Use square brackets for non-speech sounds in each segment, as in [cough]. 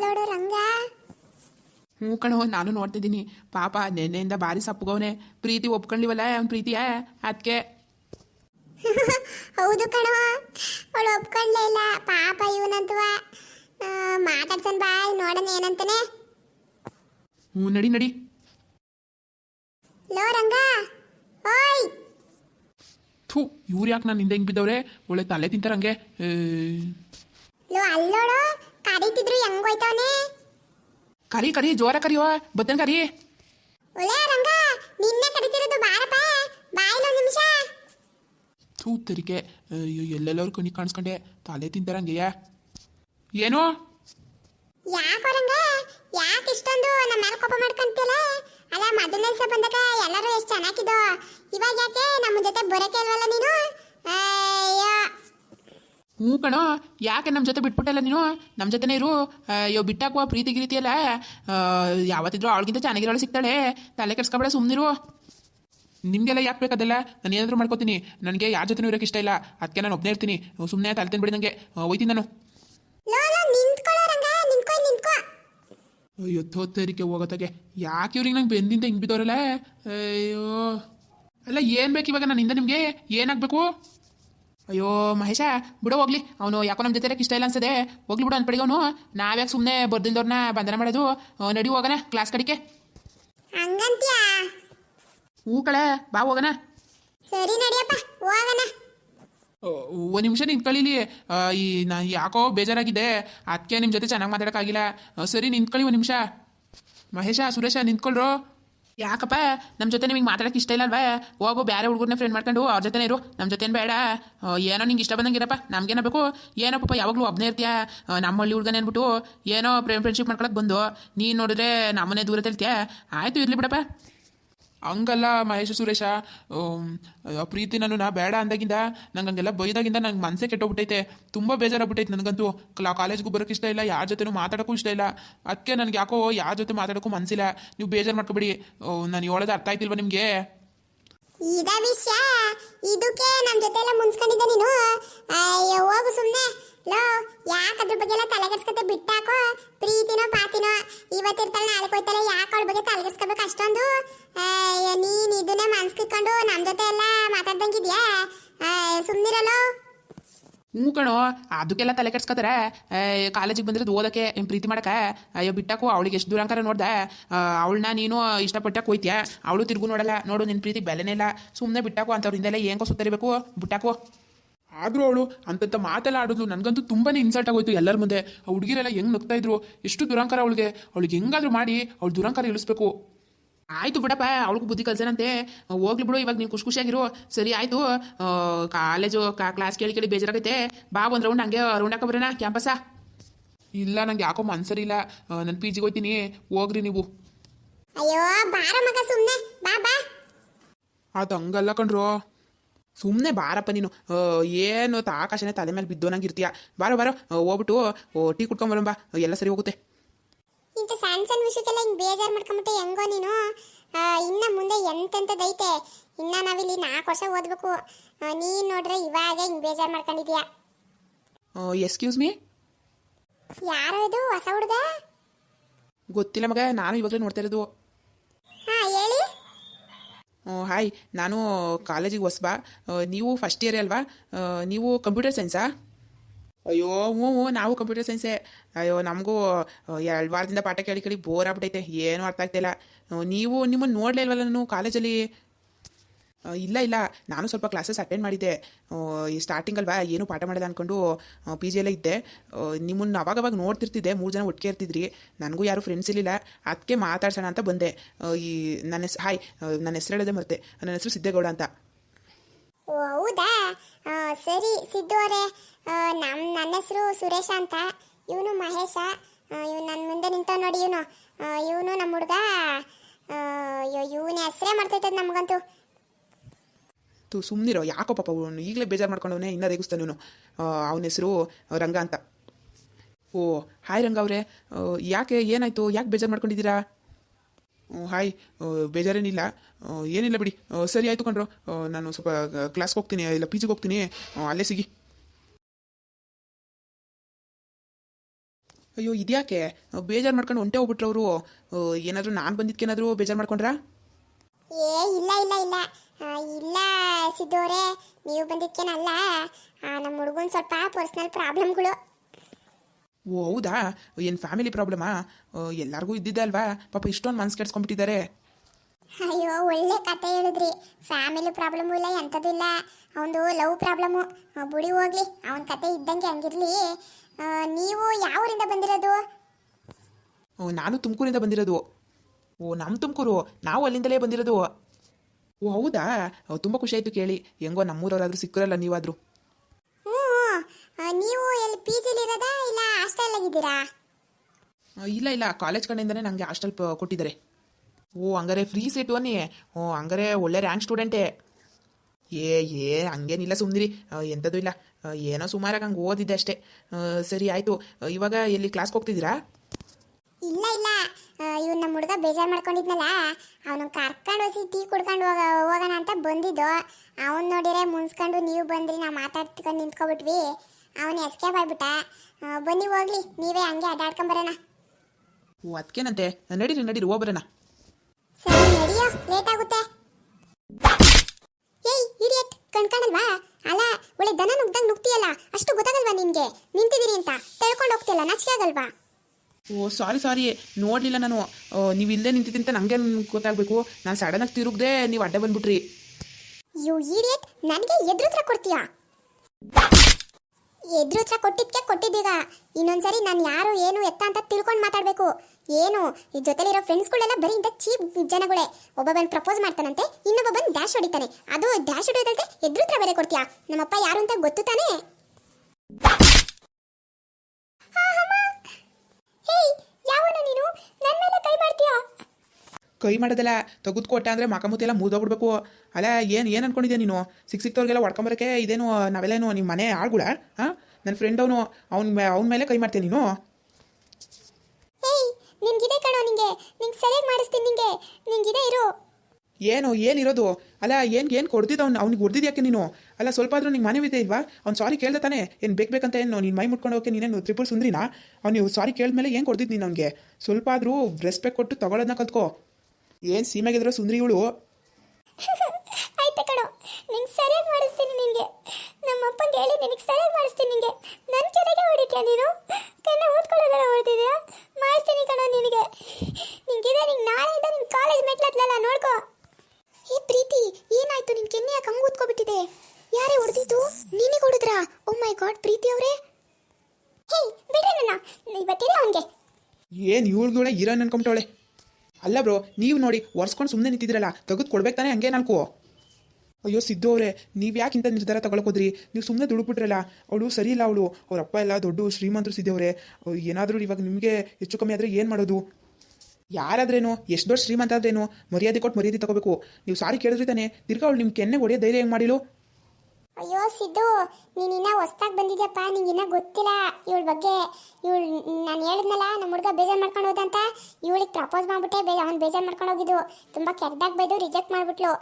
ಅಲ್ಲೋಡು ರಂಗ. ಹ್ಞೂ ಕಣೋ ನಾನು ನೋಡ್ತಿದ್ದೀನಿ. ಪಾಪ ನೆನ್ನೆಯಿಂದ ಭಾರಿ ಸಪ್ಪಗವನೆ. ಪ್ರೀತಿ ಒಪ್ಕೊಂಡಿವಲ್ಲ ಅವ್ನ ಪ್ರೀತಿಯ? ಅದಕ್ಕೆ [laughs] ಹೌದು ಕಣೋ ಅವಳು ಒಪ್ಕೊಂಡ್ಲೇ ಇಲ್ಲ. ಪಾಪ ಇವನಂತವ ಮಾತಾಡ್ಸನ್ ಬಾ ನೋಡೋಣ ಏನಂತಾನೆ. ಹ್ಞೂ ನಡಿ ನಡಿ. ಲೋ ರಂಗ. ಓಯ್. ಥೂ ಇವ್ರು ಯಾಕೆ ನಾನು ಹಿಂದೆ ಹಿಂಗೆ ಬಿದ್ದವ್ರೆ? ಒಳ್ಳೆ ತಲೆ ತಿಂತಾರಂಗೆ. ಲೋ ಅಲ್ಲೋಡು ಕರೀತಿದ್ರು ಹೆಂಗೋಯ್ತವನೆ ಕರಿ ಕರಿ ಜೋರ ಕರಿಯೋ ಬತ್ತನ್ ಕರಿ. ಒಳ್ಳೆ ರಂಗ ನಿನ್ನೆ ಕರಿತಿರೋದು ಬಾರಪ್ಪ. ಬಾಯಿಲ್ ಒಂದ್ ನಿಮಿಷ. ಥೂ ತರಿಕೆ. ಅಯ್ಯೋ ಎಲ್ಲೆಲ್ಲರೂ ಕಣಿ ಕಾಣಿಸ್ಕೊಂಡೆ. ತಲೆ ತಿಂತಾರಂಗೆಯ ಏನು? ಯಾಕೋ ರಂಗ? ಯಾಕೆ ಇಷ್ಟೊಂದು ನಮ್ಮ ಮೇಲೆ ಕೋಪ ಮಾಡ್ಕೊಂತಿಲ್ಲ ಅಲ್ಲ ಮೊದಲನೇ ದಿವಸ ಬಂದಾಗ ಎಲ್ಲರೂ ಎಷ್ಟು ಚೆನ್ನಾಗಿದ್ದೋ ಇವಾಗ ಯಾಕೆ ನಮ್ಮ ಜೊತೆ ಬರೋಕೆ ಇಲ್ವಲ್ಲ ನೀನು? ಹ್ಞೂ ಕಣೋ ಯಾಕೆ ನಮ್ಮ ಜೊತೆ ಬಿಟ್ಬಿಟ್ಟಲ್ಲ ನೀನು? ನಮ್ಮ ಜೊತೆನೇ ಇರು. ಅಯ್ಯೋ ಬಿಟ್ಟಾಕುವ ಪ್ರೀತಿ ಗಿರಿತಿಯಲ್ಲ ಯಾವತ್ತಿದ್ರು ಅವಳಿಗಿಂತ ಚೆನ್ನಾಗಿರೋಳು ಸಿಗ್ತಾಳೆ. ತಲೆ ಕೆಡ್ಸ್ಕೊಬೇಡ ಸುಮ್ಮನಿರು ನಿಮಗೆಲ್ಲ ಯಾಕೆ ಬೇಕದೆಲ್ಲ ನಾನು ಏನಾದರೂ ಮಾಡ್ಕೋತೀನಿ. ನನಗೆ ಯಾರ ಜೊತೆ ಇರೋಕೆ ಇಷ್ಟ ಇಲ್ಲ. ಅದಕ್ಕೆ ನಾನು ಒಬ್ಬನೇ ಇರ್ತೀನಿ. ಸುಮ್ಮನೆ ತಲೆ ತಿನ್ಬಿಡಿ ನನಗೆ ಹೋಯ್ತೀನಿ ನಾನು. ಅಯ್ಯೋ ತೋತರಿಕೆ ಹೋಗೋತಾಗೆ ಯಾಕೆ ಇವ್ರಿಗೆ ನಂಗೆ ಬೆಂದಿಂದ ಹಿಂಗೆ ಬಿದ್ದವ್ರಲ್ಲ ಅಯ್ಯೋ. ಅಲ್ಲ ಏನು ಬೇಕು ಇವಾಗ ನನ್ನಿಂದ ನಿಮಗೆ? ಏನಾಗಬೇಕು? ಅಯ್ಯೋ ಮಹೇಶ ಬಿಡು ಹೋಗ್ಲಿ. ಅವನು ಯಾಕೋ ನಮ್ಮ ಜೊತೆ ಇಷ್ಟ ಇಲ್ಲ ಅನ್ಸದೆ. ಹೋಗ್ಲಿ ಬಿಡು ಅನ್ಪಡಿಗೆ ಅವನು. ನಾವ್ಯಾಕೆ ಸುಮ್ಮನೆ ಬರ್ದಿಲ್ದವ್ರನ್ನ ಬಂಧನ ಮಾಡೋದು? ನಡಿ ಹೋಗೋಣ ಕ್ಲಾಸ್ ಕಡೆಗೆ. ಹೂ ಕಳೆ ಬಾ ಹೋಗೋಣ. ಸರಿ ನಡಿಯಪ್ಪ ಹೋಗೋಣ. ಒಂದು ನಿಮಿಷ ನಿಂತ್ಕೊಳ್ಳಿ ಆ, ಈ ನಾ ಯಾಕೋ ಬೇಜಾರಾಗಿದೆ. ಅದಕ್ಕೆ ನಿಮ್ಮ ಜೊತೆ ಚೆನ್ನಾಗಿ ಮಾತಾಡೋಕ್ಕಾಗಿಲ್ಲ ಸರಿ ನಿಂತ್ಕೊಳ್ಳಿ ಒಂದು ನಿಮಿಷ. ಮಹೇಶ ಸುರೇಶ ನಿಂತ್ಕೊಳ್ರು. ಯಾಕಪ್ಪ? ನಮ್ಮ ಜೊತೆ ನಿಮಗೆ ಮಾತಾಡಕ್ಕೆ ಇಷ್ಟ ಇಲ್ಲ ಅಲ್ವಾ? ಹೋಗು ಬೇರೆ ಹುಡುಗರನ್ನ ಫ್ರೆಂಡ್ ಮಾಡ್ಕೊಂಡು ಅವ್ರ ಜೊತೆ ಇರು. ನಮ್ಮ ಜೊತೆ ಏನು ಬೇಡ ಏನೋ ನಿಂಗೆ ಇಷ್ಟ ಬಂದಂಗೆ ಇರಪ್ಪ. ನಮ್ಗೇನ ಬೇಕು. ಯಾವಾಗಲೂ ಒಬ್ಬನೇ ಇರ್ತೀಯ. ನಮ್ಮ ಹಳ್ಳಿ ಹುಡುಗನ ಅಂದ್ಬಿಟ್ಟು ಏನೋ ಫ್ರೆಂಡ್ಶಿಪ್ ಮಾಡ್ಕೊಳಕ್ಕೆ ಬಂದು. ನೀನು ನೋಡಿದ್ರೆ ನಮ್ಮನೆ ದೂರ ತಿಳ್ತೀಯ ಆಯಿತು, ಇರಲಿ ಬಿಡಪ್ಪ. ಹಂಗಲ್ಲ ಮಹೇಶ ಸುರೇಶ. ಪ್ರೀತಿ ನಾನು ನಾ ಬೇಡ ಅಂದಾಗಿಂದ ನಂಗೆ ಹಂಗೆಲ್ಲ ಬೈದಾಗಿಂದ ನಂಗೆ ಮನಸ್ಸೇ ಕೆಟ್ಟೋಗ್ಬಿಟ್ಟೈತೆ. ತುಂಬ ಬೇಜಾರಾಗ್ಬಿಟ್ಟೈತೆ ನನಗಂತೂ. ಕ್ಲಾ ಕಾಲೇಜ್ಗೂ ಬರೋಕ್ಕೆ ಇಷ್ಟ ಇಲ್ಲ, ಯಾರ ಜೊತೆನೂ ಮಾತಾಡೋಕ್ಕೂ ಇಷ್ಟ ಇಲ್ಲ. ಅದಕ್ಕೆ ನನಗೆ ಯಾಕೋ ಯಾರ ಜೊತೆ ಮಾತಾಡೋಕ್ಕೂ ಮನಸ್ಸಿಲ್ಲ ನೀವು ಬೇಜಾರು ಮಾಡ್ಕೊಬೇಡಿ. ನಾನು ಹೇಳೋದು ಅರ್ಥ ಆಯ್ತಿಲ್ವ ನಿಮಗೆ? ವಿಷಯ, ಇದಕ್ಕೆ ನಮ್ಮ ಜೊತೆ ಎಲ್ಲ ಮುನ್ಸ್ಕೊಂಡಿದ್ದೆ ನೀನು. ಅಯ್ಯೋ, ಹೋಗು ಸುಮ್ಮನೆ ಲೋ ಅದಕ್ಕೆಲ್ಲ ತಲೆ ಕೆಡ್ಸ್ಕೊತಾರೆ. ಕಾಲೇಜಿಗೆ ಬಂದಿರೋದು ಓದಕ್ಕೆ ಪ್ರೀತಿ ಮಾಡಕ್ಕೆ ಅಯ್ಯೋ, ಬಿಟ್ಟಾಕು, ಅವಳಿಗೆ ಎಷ್ಟು ದೂರಂಕಾರ ನೋಡ್ದೆ. ಅವಳನ್ನ ನೀನು ಇಷ್ಟಪಟ್ಟಕ್ಕೆ ಹೋಯ್ತೀಯ ಅವಳು ತಿರುಗು ನೋಡಲ್ಲ. ನೋಡು ನಿನ್ನ ಪ್ರೀತಿ ಬೆಲೆನೇ ಇಲ್ಲ. ಸುಮ್ಮನೆ ಬಿಟ್ಟಾಕು ಅಂಥವ್ರಿಂದೆಲ್ಲ ಏನ್ಕೋ ಸುತ್ತರಿಬೇಕು? ಬಿಟ್ಟಾಕು. ಆದರೂ ಅವಳು ಅಂತಂತ ಮಾತೆಲ್ಲ ಆಡಿದ್ಲು ನನಗಂತೂ ತುಂಬಾನೇ ಇನ್ಸಲ್ಟ್ ಆಗೋಯ್ತು ಎಲ್ಲರ ಮುಂದೆ. ಆ ಹುಡುಗಿರೆಲ್ಲ ಹೆಂಗೆ ನಗ್ತಾ ಇದ್ರು? ಎಷ್ಟು ದುರಂಕಾರ ಅವಳಿಗೆ. ಅವಳಿಗೆ ಹೆಂಗಾದ್ರೂ ಮಾಡಿ, ಅವಳು ದುರಂಕಾರ ಇಳಿಸ್ಬೇಕು. ಆಯ್ತು ಬಿಡಪ್ಪ ಅವಳಿಗೂ ಬುದ್ಧಿ ಕಲ್ಸನಂತೆ. ಹೋಗ್ಲಿ ಬಿಡು ಇವಾಗ ನೀನು ಖುಷಿ ಖುಷಿಯಾಗಿರು. ಸರಿ ಆಯ್ತು. ಕಾಲೇಜು ಕಾ ಕ್ಲಾಸ್ ಕೇಳಿ ಕೇಳಿ ಬೇಜಾರಾಗೈತೆ. ಬಾ ಒಂದು ರೌಂಡ್ ಹಂಗೆ ರೌಂಡ್ ಹಾಕೋಬ್ರಣ ಕ್ಯಾಂಪಸ ಇಲ್ಲ ನಂಗೆ ಯಾಕೋ ಮನ್ಸರಿಲ್ಲ ನನ್ನ ಪಿ ಜಿಗೆ ಹೋಗ್ತೀನಿ. ಹೋಗ್ರಿ ನೀವು. ಅಯ್ಯೋ ಬಾರ ಮಗ ಸುಮ್ಮನೆ ಬಾ ಬಾ. ಅದು ಹಂಗಲ್ಲ ಕಣ್ರೋ. ಸುಮ್ಮನೆ ಬಾರಪ್ಪ ನೀನು. ಏನು ತ ಆಕಾಶನೇ ತಲೆ ಮೇಲೆ ಬಿದ್ದೋನಂಗಿರ್ತೀಯ ಬಾರೋ ಬಾರೋ. ಹೋಗ್ಬಿಟ್ಟು ಟೀ ಬಾ. ಎಲ್ಲ ಸರಿ ಹೋಗುತ್ತೆ. ಇಂಥ ಸಣ್ಣ ಸಣ್ಣ ವಿಷಯಕ್ಕೆಲ್ಲ ಹಿಂಗೆ ಬೇಜಾರು ಮಾಡ್ಕೊಂಬಿಟ್ಟೆ ಹೆಂಗೋ ನೀನು? ಇನ್ನು ಮುಂದೆ ಎಂತೆಂಥದ್ದೈತೆ ಇನ್ನು ನಾವಿಲ್ಲಿ ನಾಲ್ಕು ವರ್ಷ ಓದಬೇಕು. ನೀನು ನೋಡ್ರೆ ಇವಾಗ ಹಿಂಗೆ ಬೇಜಾರು ಮಾಡ್ಕೊಂಡಿದ್ಯಾ? ಎಕ್ಸ್ಕ್ಯೂಸ್ ಮೀ ಯಾರೋ ಇದು ಹೊಸ ಹುಡುಗ? ಗೊತ್ತಿಲ್ಲ ಮಗ ನಾನು ಇವಾಗಲೇ ನೋಡ್ತಾ ಇರೋದು. ಹಾ ಹೇಳಿ. ಹಾಯ್ ನಾನು ಕಾಲೇಜಿಗೆ ಹೊಸಬಾ. ನೀವು ಫಸ್ಟ್ ಇಯರ್ ಅಲ್ವಾ? ನೀವು ಕಂಪ್ಯೂಟರ್ ಸೈನ್ಸಾ ಅಯ್ಯೋ ಹ್ಞೂ ಹ್ಞೂ ನಾವು ಕಂಪ್ಯೂಟರ್ ಸೈನ್ಸೇ. ಅಯ್ಯೋ ನಮಗೂ ಎರಡು ವಾರದಿಂದ ಪಾಠ ಕೇಳಿ ಕೇಳಿ ಬೋರ್ ಆಗ್ಬಿಟ್ಟೈತೆ ಏನೂ ಅರ್ಥ ಆಗ್ತಿಲ್ಲ ನೀವು ನಿಮ್ಮನ್ನು ನೋಡಲೇ ಇಲ್ವಲ್ಲ ನಾನು ಕಾಲೇಜಲ್ಲಿ? ಇಲ್ಲ ಇಲ್ಲ. ನಾನು ಸ್ವಲ್ಪ ಕ್ಲಾಸಸ್ ಅಟೆಂಡ್ ಮಾಡಿದ್ದೆ. ಈ ಸ್ಟಾರ್ಟಿಂಗ್ ಅಲ್ವಾ ಏನು ಪಾಠ ಮಾಡಿದೆ ಅಂದ್ಕೊಂಡು ಪಿ ಜಿಯಲ್ಲೇ ಇದ್ದೆ. ಆ, ನಿಮ್ಮನ್ನು ಅವಾಗವಾಗ ನೋಡ್ತಿರ್ತಿದ್ದೆ. ಮೂರು ಜನ ಒಟ್ಟಿಗೆ ಇರ್ತಿದ್ರಿ. ನನಗೂ ಯಾರು ಫ್ರೆಂಡ್ಸ್ ಇರಲಿಲ್ಲ. ಅದಕ್ಕೆ ಮಾತಾಡ್ಸೋಣ ಅಂತ ಬಂದೆ. ಈ ನನ್ನ ಹಾಯ್ ನನ್ನ ಹೆಸರು ಹೇಳೋದೇ ಮತ್ತೆ ನನ್ನ ಹೆಸರು ಸಿದ್ದೇಗೌಡ ಅಂತ. ಹೌದಾ? ಸರಿ, ಸಿದ್ದು ಅವರೇ. ನಮ್ಮ ನನ್ನ ಹೆಸರು ಸುರೇಶ ಅಂತ. ಇವನು ಮಹೇಶ. ಇವನು ನನ್ನ ಮುಂದೆ ನಿಂತ ನೋಡಿ ಇವನು. ಇವನು ನಮ್ಮ ಹುಡುಗ. ಇವನ ಹೆಸರೇ ಮಾಡ್ತೈತದ ನಮಗಂತೂ. ತು ಸುಮ್ಮನಿರೋ ಯಾಕೋ ಪಾಪ ಅವನು ಈಗಲೇ ಬೇಜಾರು ಮಾಡ್ಕೊಂಡವನೇ ಇನ್ನ ರೇಗಿಸ್ತಾನೆ ಅವನು ಅವನ ಹೆಸರು ರಂಗ ಅಂತ. ಓ, ಹಾಯ್ ರಂಗ ಅವರೇ. ಯಾಕೆ ಏನಾಯಿತು? ಯಾಕೆ ಬೇಜಾರು ಮಾಡ್ಕೊಂಡಿದ್ದೀರಾ? ಹಾಯ್. ಬೇಜಾರೇನಿಲ್ಲ. ಏನಿಲ್ಲ ಬಿಡಿ. ಸರಿ, ಆಯಿತು ಕಣ್ರು. ನಾನು ಸ್ವಲ್ಪ ಕ್ಲಾಸ್ಗೆ ಹೋಗ್ತೀನಿ, ಇಲ್ಲ ಪಿ ಜಿಗೆ ಹೋಗ್ತೀನಿ. ಅಲ್ಲೇ ಸಿಗಿ. ಅಯ್ಯೋ, ಇದ್ಯಾಕೆ? ಬೇಜಾರು ಮಾಡ್ಕೊಂಡು ಹೊಂಟೆ ಹೋಗ್ಬಿಟ್ರು ಅವರು ಏನಾದರೂ ನಾನು ಬಂದಿದ್ಕೇನಾದರೂ ಬೇಜಾರು ಮಾಡ್ಕೊಂಡ್ರಾ? ಏ, ಇಲ್ಲ ಇಲ್ಲ ಇಲ್ಲ. ಇಲ್ಲ ಸಿದ್ದೋರೆ ನೀವು ಬಂದಿದ್ದೇನಲ್ಲ ನಮ್ಮ ಹುಡುಗನ್ ಸ್ವಲ್ಪ ಪರ್ಸ್ನಲ್ ಪ್ರಾಬ್ಲಮ್ಗಳು ಓ ಹೌದಾ? ಏನು ಫ್ಯಾಮಿಲಿ ಪ್ರಾಬ್ಲಮಾ ಎಲ್ಲರಿಗೂ ಇದ್ದಿದ್ದೆ ಅಲ್ವಾ? ಪಾಪ ಇಷ್ಟೊಂದು ಮನ್ಸು ಕೆಡ್ಸ್ಕೊಂಡ್ಬಿಟ್ಟಿದ್ದಾರೆ. ಅಯ್ಯೋ ಒಳ್ಳೆ ಕತೆ ಹೇಳಿದ್ರಿ. ಫ್ಯಾಮಿಲಿ ಪ್ರಾಬ್ಲಮು ಇಲ್ಲ ಎಂಥದ್ದು ಇಲ್ಲ. ಅವನದು ಲವ್ ಪ್ರಾಬ್ಲಮ್ಮು ಬುಡಿ ಹೋಗ್ಲಿ ಅವನ ಕತೆ ಇದ್ದಂಗೆ ಹಂಗಿರ್ಲಿ. ಆ, ನೀವು ಯಾವ ಊರಿಂದ ಬಂದಿರೋದು? ಓ, ನಾನು ತುಮಕೂರಿಂದ ಬಂದಿರೋದು. ಓ ನಮ್ಮ ತುಮಕೂರು ನಾವು ಅಲ್ಲಿಂದಲೇ ಬಂದಿರೋದು. ಓ ಹೌದಾ? ತುಂಬ ಖುಷಿ ಆಯಿತು ಕೇಳಿ. ಹೆಂಗೋ ನಮ್ಮೂರವರಾದರೂ ಸಿಕ್ಕಿರಲ್ಲ ನೀವಾದರೂ. ನೀವು ಎಲ್ಲಿ ಪಿ ಜಿಲಿ ಇರೋದಾ ಇಲ್ಲ ಹಾಸ್ಟೆಲ್ ಆಗಿದ್ದೀರಾ ಇಲ್ಲ ಇಲ್ಲ ಕಾಲೇಜ್ ಕಡೆಯಿಂದನೇ ನನಗೆ ಹಾಸ್ಟೆಲ್ ಕೊಟ್ಟಿದ್ದಾರೆ. ಓ ಹಂಗಾರೆ ಫ್ರೀ ಸೀಟು ಅನ್ನಿ. ಓ ಹಂಗಾರೆ ಒಳ್ಳೆ ರ್ಯಾಂಕ್ ಸ್ಟೂಡೆಂಟೇ ಏ ಏ ಹಂಗೇನಿಲ್ಲ ಸುಮ್ಮನಿರಿ ಎಂಥದ್ದು ಇಲ್ಲ. ಏನೋ ಸುಮಾರಾಗಿ ಹಂಗೆ ಓದಿದ್ದೆ ಅಷ್ಟೇ. ಸರಿ ಆಯಿತು. ಇವಾಗ ಎಲ್ಲಿ ಕ್ಲಾಸ್ಗೆ ಹೋಗ್ತಿದ್ದೀರಾ? ಇಲ್ಲ ಇಲ್ಲ. ಇವ್ ನಮ್ಮ ಹುಡುಗ ಬೇಜಾರು ಮಾಡ್ಕೊಂಡಿದ್ನಲ್ಲ. ಅವನು ಕರ್ಕೊಂಡು ಹೋಗಿ ಟೀ ಕುಡ್ಕೊಂಡು ಹೋಗ ಹೋಗೋಣ ಅಂತ ಬಂದಿದ್ದು. ಅವ್ನು ನೋಡಿರೆ ಮುನ್ಸ್ಕೊಂಡು ನೀವು ಬಂದ್ರಿ ನಾವು ಮಾತಾಡ್ಕೊಂಡು ನಿಂತ್ಕೊಬಿಟ್ವಿ. ಅವನು ಎಸ್ಕೇಪ್ ಆಗ್ಬಿಟ್ಟ. ಬನ್ನಿ ಹೋಗ್ಲಿ ನೀವೇ ಹಂಗೆ ಅಡ್ಡಾಡ್ಕೊಂಬರೋಣ ಓ ಅದಕ್ಕೇನಂತೆ ನಡೀರಿ ನಡೀರಿ ಹೋಗ್ಬರೋಣ ಸರಿ ನಡಿಯೋ ಲೇಟ್ ಆಗುತ್ತೆ. ಏಯ್ ಇಡಿಯಟ್ ಕಣ್ಕಾಣಲ್ವಾ ಅಲ್ಲ ಒಳ್ಳೆ ದನ ನುಗ್ದಂಗೆ ನುಗ್ತಿಯಲ್ಲ ಅಷ್ಟು ಗೊತ್ತಾಗಲ್ವಾ ನಿನ್ಗೆ? ನಿಂತಿದ್ದೀರಿ ಅಂತ ತಿಳ್ಕೊಂಡು ಹೋಗ್ತಿಲ್ಲ ನಾಚಿಕೆ ಆಗಲ್ವಾ ಓ ಸಾರಿ ಸಾರಿ ನೋಡಲಿಲ್ಲ ನಾನು. ನೀವು ಇಲ್ಲೇ ನಿಂತಿದ್ದೀನಿ ಅಂತ ನನಗೆ ಗೊತ್ತಾಗಬೇಕು. ನಾನು ಸಡನ್ನಾಗಿ ತಿರುಗದೆ ನೀವು ಅಡ್ಡ ಬಂದ್ಬಿಟ್ರಿ. ಯು ಇಡಿಯಟ್ ನನಗೆ ಎದುರುತ್ರ ಕೊಡ್ತೀಯಾ? ಎದುರುತ್ರ ಕೊಟ್ಟಿದ್ಕೆ ಕೊಟ್ಟಿದ್ದೀಗ. ಇನ್ನೊಂದ್ಸರಿ ನಾನು ಯಾರು, ಏನು, ಎತ್ತ ಅಂತ ತಿಳ್ಕೊಂಡು ಮಾತಾಡಬೇಕು. ಏನು, ಈ ಜೊತೆಲಿರೋ ಫ್ರೆಂಡ್ಸ್ಗಳೆಲ್ಲ ಬರೀ ಇಂಥ ಚೀಪ್ ಜನಗಳೇ. ಒಬ್ಬೊಬ್ಬನ್ ಪ್ರಪೋಸ್ ಮಾಡ್ತಾನಂತೆ ಇನ್ನೊಬ್ಬ ಬಂದು ಡ್ಯಾಶ್ ಹೊಡಿತಾನೆ. ಅದು ಡ್ಯಾಶ್ ಹೊಡಿಯೋದಂತೆ ಎದುರುತ್ರ ಬೇರೆ ಕೊಡ್ತೀಯಾ? ನಮ್ಮಪ್ಪ ಯಾರು ಅಂತ ಗೊತ್ತು ತಾನೇ ಹೇಯ್ ಯಾವನು ನೀನು ನನ್ನ ಮೇಲೆ ಕೈ ಮಾಡ್ತೀಯಾ ಕೈ ಮಾಡೋದಲ್ಲ ತೆಗೆದುಕೊಟ್ಟ ಅಂದರೆ ಮಕಮುತ್ತಿ ಎಲ್ಲ ಮುರಿದೋಗ್ಬಿಡ್ಬೇಕು ಅಲ್ಲ ಏನು ಏನು ಅನ್ಕೊಂಡಿದ್ಯಾ ನೀನು? ಸಿಕ್ ಸಿಕ್ತವ್ರಿಗೆಲ್ಲ ಹೊಡ್ಕೊಂಬರಕ್ಕೆ ಇದೇನು ನಾವೆಲ್ಲೇನು ನಿಮ್ಮ ಮನೆ ಆಳ್ಗುಳ? ಹಾಂ? ನನ್ನ ಫ್ರೆಂಡ್ ಅವನು ಅವ್ನ ಅವ್ನ ಮೇಲೆ ಕೈ ಮಾಡ್ತೀಯ ನೀನು? ನಿನ್ಗಿದೆ ಕಣೋ ನಿಂಗೆ. ನಿಂಗೆ ಸರಿಯಾಗಿ ಮಾಡಿಸ್ತೀನಿ ನಿಂಗೆ. ನಿಂಗಿದೆ ಇರು. ಏನು ಏನಿರೋದು ಅಲ್ಲ ಏನು ಏನು ಕೊಡ್ತಿದ್ದ ಅವ್ನು ಅವ್ನಿಗೆ ಹೊಡೆದಿದ್ದು ಯಾಕೆ ನೀನು? ಅಲ್ಲ ಸ್ವಲ್ಪ ಆದರೂ ನಿಂಗೆ ಮನೆ ಇಲ್ವಾ? ಅವ್ನು ಸಾರಿ ಕೇಳ್ದೆ ತಾನೆ. ಏನು ಬೇಕು ಬೇಕಂತ ಏನು ನಿನ್ನ ಮೈ ಮುಟ್ಕೊಂಡು ಹೋಗಿ ನೀನೇನು ತ್ರಿಪುರ ಸುಂದ್ರಿನಾ? ಅವ್ನು ಸಾರಿ ಕೇಳಿದ್ಮೇಲೆ ಏನು ಕೊಡ್ತಿದ್ದು ನೀನು ಅವ್ನಿಗೆ? ಸ್ವಲ್ಪ ಆದರೂ ರೆಸ್ಪೆಕ್ಟ್ ಕೊಟ್ಟು ತಗೊಳ್ಳೋದನ್ನ ಕಲ್ತ್ಕೋ. ಏನು ಸೀಮೆಗಿದ್ರು ಸುಂದ್ರಿ ಇವಳು? [laughs] ಆಯ್ತು ಕಣೋ ನಿಂಗೆ ಸರಿಯಾಗಿ ಮಾಡಿಸ್ತೀನಿ ನಿಂಗೆ. ನಮ್ಮ ಅಪ್ಪಂಗೆ ಹೇಳಿ ನಿನಗೆ ಸರಿಯಾಗಿ ಮಾಡಿಸ್ತೀನಿ ನಿಂಗೆ. ನನ್ನ ಕೆರೆಗೆ ಹೊಡಿತೀಯ ನೀನು? ಕಣ್ಣ ಓದ್ಕೊಳ್ಳೋದಲ್ಲ ಹೊಡ್ತಿದ್ಯಾ ಮಾಡಿಸ್ತೀನಿ ಕಣೋ ನಿನಗೆ. ನಿಂಗಿದೆ ನಿಂಗೆ ನಾಳೆಯಿಂದ ನಿನ್ನ ಕಾಲೇಜ್ ಮೆಟ್ಲತ್ಲಲ್ಲ ನೋಡ್ಕೋ. ಹೇ ಪ್ರೀತಿ ಏನಾಯ್ತು? ನಿನ್ ಕೆನ್ನೆ ಯಾಕೆ ಹಂಗೆ ಊದ್ಕೊಬಿಟ್ಟಿದೆ ಯಾರೇ ಹೊಡೆದಿದ್ದು? ನಿನಗೆ ಹೊಡೆದ್ರಾ? ಓ ಮೈ ಗಾಡ್ ಪ್ರೀತಿ ಅವರೇ. ಹೇ ಬಿಡ್ರಿ ನನ್ನ. ಇವತ್ತಿದೆ ಅವನಿಗೆ. ಏನು ಇವಳುಗಳೇ ಇರೋ ಅನ್ಕೊಂಬಿಟ್ಟವಳೆ ಅಲ್ಲ ಬ್ರೋ, ನೀವು ನೋಡಿ, ಒರ್ಸ್ಕೊಂಡು ಸುಮ್ಮನೆ ನಿಂತಿದ್ರಲ್ಲ ತೆಗೆದು ಕೊಡ್ಬೇಕು ತಾನೆ ಹಂಗೆ ನಾಲ್ಕು. ಅಯ್ಯೋ, ಸಿದ್ದು ಅವರೇ, ನೀವು ಯಾಕೆ ಇಂಥ ನಿರ್ಧಾರ ತಗೊಳಕೋದ್ರಿ ನೀವು ಸುಮ್ಮನೆ ದುಡುಕ್ಬಿಟ್ರಲ್ಲ, ಅವಳು ಸರಿ ಇಲ್ಲ ಅವಳು ಅವ್ರ ಅಪ್ಪ ಎಲ್ಲ ದೊಡ್ಡ, ಶ್ರೀಮಂತರು ಸಿದ್ದೇವ್ರೆ ಏನಾದರೂ ಇವಾಗ ನಿಮಗೆ ಹೆಚ್ಚು ಕಮ್ಮಿ ಆದರೆ ಏನು ಮಾಡೋದು? ಯಾರಾದ್ರೇನು, ಎಷ್ಟು ದೊಡ್ಡ ಶ್ರೀಮಂತ ಆದ್ರೇನು, ಮರ್ಯಾದೆ ಕೊಟ್ಟು ಮರ್ಯಾದೆ ತಗೋಬೇಕು. ನೀವು ಸಾರಿ ಕೇಳಿದ್ರಿ ತಾನೆ, ತಿರ್ಗಾ ಅವಳು ನಿಮ್ಮ ಕೆನ್ನೆ ಹೊಡೆಯೋ ಧೈರ್ಯ ಹೆಂಗೆ ಮಾಡಿಲು ಅಯ್ಯೋ ಸಿದ್ದು, ನೀನ್ ಇನ್ನ ಹೊಸ್ದಾಗ್ ಬಂದಿದ್ಯಪ್ಪ ಇನ್ನ ಗೊತ್ತಿಲ್ಲ. ಇವಳ ಬಗ್ಗೆ, ಇವಳು, ನಾನು ಹೇಳಿದ್ನಲ್ಲ ನಮ್ಮ ಹುಡುಗ ಬೇಜಾರ್ ಮಾಡ್ಕೊಂಡು ಹೋದಂತ ಇವಳಿಗೆ ಪ್ರಪೋಸ್ ಮಾಡ್ಬಿಟ್ಟೆ, ಬೇ, ಅವ್ನು ಬೇಜಾರ್ ಮಾಡ್ಕೊಂಡು ಹೋಗಿದ್ದು. ತುಂಬಾ ಕೆಟ್ಟದಾಗ ಬೈದು ರಿಜೆಕ್ಟ್ ಮಾಡ್ಬಿಟ್ಲು.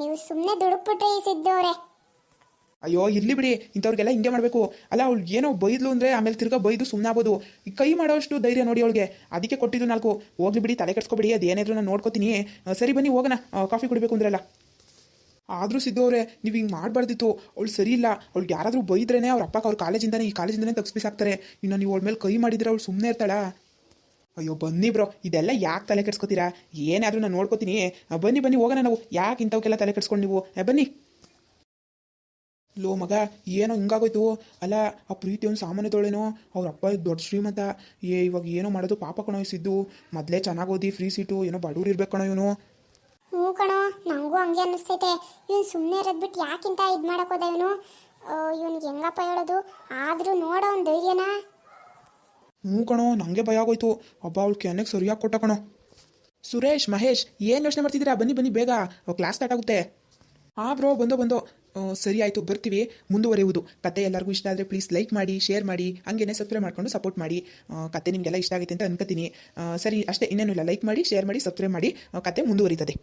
ನೀವು ಸುಮ್ಮನೆ ದುಡುಕ್ಬಿಟ್ರಿ ಸಿದ್ದು ಅವರೇ. ಅಯ್ಯೋ, ಇರ್ಲಿ ಬಿಡಿ, ಇಂಥವ್ರಿಗೆಲ್ಲ ಹಿಂಗೆ ಮಾಡಬೇಕು. ಅಲ್ಲ, ಅವ್ಳು ಏನೋ ಬೈದ್ಲು ಅಂದರೆ ಆಮೇಲೆ ತಿರ್ಗಾ ಬೈದು ಸುಮ್ಮನಾಗ್ಬೋದು ಕೈ ಮಾಡೋಷ್ಟು ಧೈರ್ಯ ನೋಡಿ ಅವಳಿಗೆ. ಅದಕ್ಕೆ ಕೊಟ್ಟಿದ್ದು ನಾಲ್ಕು. ಹೋಗ್ಲಿ ಬಿಡಿ, ತಲೆ ಕೆಡ್ಸ್ಕೊಬಿಡಿ ಅದು ಏನಾದ್ರು ನಾನು ನೋಡ್ಕೋತೀನಿ. ಸರಿ ಬನ್ನಿ, ಹೋಗೋಣ. ಕಾಫಿ ಕುಡಿಬೇಕು ಅಂದ್ರಲ್ಲ. ಆದರೂ ಸಿದ್ದವ್ರೆ, ನೀವು ಹಿಂಗೆ ಮಾಡಬಾರ್ದಿತ್ತು. ಅವಳು ಸರಿ ಇಲ್ಲ ಅವ್ಳಿಗೆ ಯಾರಾದರೂ ಬೈದ್ರೇ ಅವ್ರ ಅಪ್ಪಕ್ಕೆ ಅವ್ರ ಕಾಲೇಜಿಂದನೇ, ಈ ಕಾಲೇಜಿಂದನೇ ತಪ್ಪಿಸಾಕ್ತಾರೆ ಇನ್ನು ನೀವು ಅವಳ ಮೇಲೆ ಕೈ ಮಾಡಿದ್ರೆ ಅವಳು ಸುಮ್ಮನೆ ಇರ್ತಾಳ? ಅಯ್ಯೋ, ಬನ್ನಿ ಬ್ರೋ. ಇದೆಲ್ಲ ಯಾಕೆ ತಲೆ ಕೆಡ್ಸ್ಕೊತೀರಾ? ಏನಾದರೂ ನಾನು ನೋಡ್ಕೋತೀನಿ. ಬನ್ನಿ ಬನ್ನಿ, ಹೋಗೋಣ ನಾವು. ಯಾಕೆ ಇಂಥವಕ್ಕೆಲ್ಲ ತಲೆ ಕೆಡ್ಸ್ಕೊಂಡು ನೀವು? ಬನ್ನಿ. ಲೋ, ಮಗ, ಏನೋ ಹಿಂಗಾಗೋಯ್ತು. ಅಲ್ಲ, ಆ ಪ್ರೀತಿ ಒಂದು ಸಾಮಾನ್ಯದೊಳೇನೋ ಅವ್ರ ಅಪ್ಪ ದೊಡ್ಡ ಶ್ರೀಮಂತ. ಏ, ಇವಾಗ ಏನೋ ಮಾಡೋದು ಪಾಪ ಕಣೋ ಸಿದ್ದು. ಮೊದಲೇ ಚೆನ್ನಾಗಿ ಓದಿ, ಫ್ರೀ ಸೀಟು, ಏನೋ ಬಡವ್ರು ಇರ್ಬೇಕು ಕಣೋ ಇವನು. ಹ್ಞೂ ಕಣೋ ನನಗೂ ಹಂಗೆ ಅನ್ನಿಸ್ತೈತೆ. ಇವ್ನು ಸುಮ್ಮನೆ ಇರೋದು ಬಿಟ್ಟು ಯಾಕಿಂತ ಇದು ಮಾಡೋಕೋದ ಇವನು? ಇವ್ನಿಗೆ ಹೆಂಗಪ್ಪ ಹೇಳೋದು? ಆದರೂ ನೋಡೋ ಒಂದು ಧೈರ್ಯನಾ. ಹ್ಞೂ ಕಣೋ ನನಗೆ ಭಯ ಆಗೋಯ್ತು. ಒಬ್ಬ ಅವಳು ಕೆನೆಗೆ ಸರಿಯಾಗಿ ಕೊಟ್ಟ ಕಣೋ. ಸುರೇಶ್, ಮಹೇಶ್, ಏನು ಯೋಚನೆ ಮಾಡ್ತಿದ್ದೀರಾ? ಬನ್ನಿ ಬನ್ನಿ, ಬೇಗ. ಕ್ಲಾಸ್ ಸ್ಟಾರ್ಟ್ ಆಗುತ್ತೆ. ಆ, ಬ್ರೋ, ಬಂದೋ, ಬಂದು. ಸರಿ, ಆಯಿತು, ಬರ್ತೀವಿ. ಮುಂದುವರೆಯುವುದು. ಕತೆ ಎಲ್ಲರಿಗೂ ಇಷ್ಟ ಆದರೆ ಪ್ಲೀಸ್ ಲೈಕ್ ಮಾಡಿ ಶೇರ್ ಮಾಡಿ, ಹಂಗೇನೆ ಸಬ್ಸ್ಕ್ರೈಬ್ ಮಾಡ್ಕೊಂಡು ಸಪೋರ್ಟ್ ಮಾಡಿ. ಕತೆ ನಿಮಗೆಲ್ಲ ಇಷ್ಟ ಆಗುತ್ತೆ ಅಂತ ಅನ್ಕೋತೀನಿ. ಸರಿ, ಅಷ್ಟೇ, ಇನ್ನೇನು ಇಲ್ಲ. ಲೈಕ್ ಮಾಡಿ ಶೇರ್ ಮಾಡಿ ಸಬ್ಸ್ಕ್ರೈಬ್ ಮಾಡಿ. ಕತೆ ಮುಂದುವರಿತದೆ.